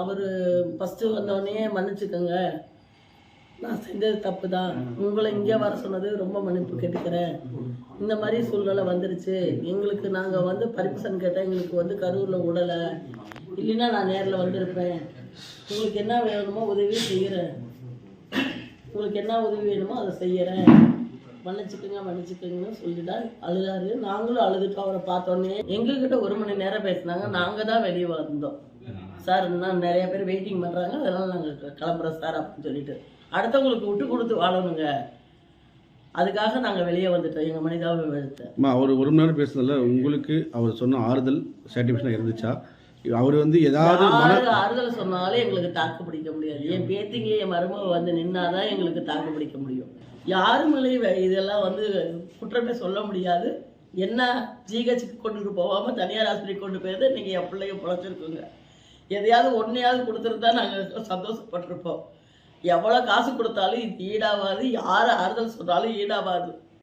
அவர் first வந்தோடனே மன்னிச்சுக்கோங்க. நான் செஞ்சது தப்பு தான் உங்களை இங்கே வர சொன்னது ரொம்ப மன்னிப்பு கேட்டுக்கிறேன். இந்த மாதிரி சூழ்நிலை வந்துருச்சு. எங்களுக்கு நாங்கள் வந்து பர்மிஷன் கேட்டால் எங்களுக்கு வந்து கரூரில் விடலை இல்லைன்னா நான் நேரில் வந்திருப்பேன். உங்களுக்கு என்ன வேணுமோ உதவி செய்கிறேன் உங்களுக்கு என்ன உதவி வேணுமோ அதை செய்கிறேன் மன்னிச்சுக்கோங்க மன்னிச்சுக்கோங்கன்னு சொல்லிட்டா அழுதாரு. நாங்களும் அழுதுட்டோம் அவரை பார்த்தோன்னே எங்ககிட்ட ஒரு மணி நேரம் பேசினாங்க. நாங்கள் தான் வெளியே வந்தோம். சார் இன்னும் நிறைய பேர் வெயிட்டிங் பண்ணுறாங்க அதெல்லாம் நாங்கள் கிளம்புறோம் சார் அப்படின்னு சொல்லிட்டு. அடுத்தவங்களுக்கு விட்டு கொடுத்து வாழணுங்க. அதுக்காக நாங்கள் வெளியே வந்துட்டோம். எங்கள் மனிதாபிமானத்தை அம்மா அவர் ஒரு மணி நேரம் பேசுனதுல உங்களுக்கு அவர் சொன்ன ஆறுதல் சாட்டிஸ்ஃபேக்ஷன் இருந்துச்சா? அவர் வந்து ஏதாவது ஆறுதல் சொன்னாலும் எங்களுக்கு தாக்கு பிடிக்க முடியாது. என் பேத்திங்க என் மருமக வந்து நின்னாதான் எங்களுக்கு தாக்கு பிடிக்க முடியும். யாரு மேலேயும் வே- இதெல்லாம் வந்து குற்றமே சொல்ல முடியாது. என்ன ஜிஹெச்சுக்கு கொண்டுட்டு போகாம தனியார் ஆஸ்பத்திரிக்கு கொண்டு போயிருந்தா நீங்கள் என் பிள்ளைங்க பிழைச்சிருக்குங்க. எதையாவது ஒன்றையாவது கொடுத்துருந்தா நாங்கள் சந்தோஷப்பட்டிருப்போம். எவ்வளோ காசு கொடுத்தாலும் இது ஈடாகாது யார் ஆறுதல் சொன்னாலும் ஈடாகாது.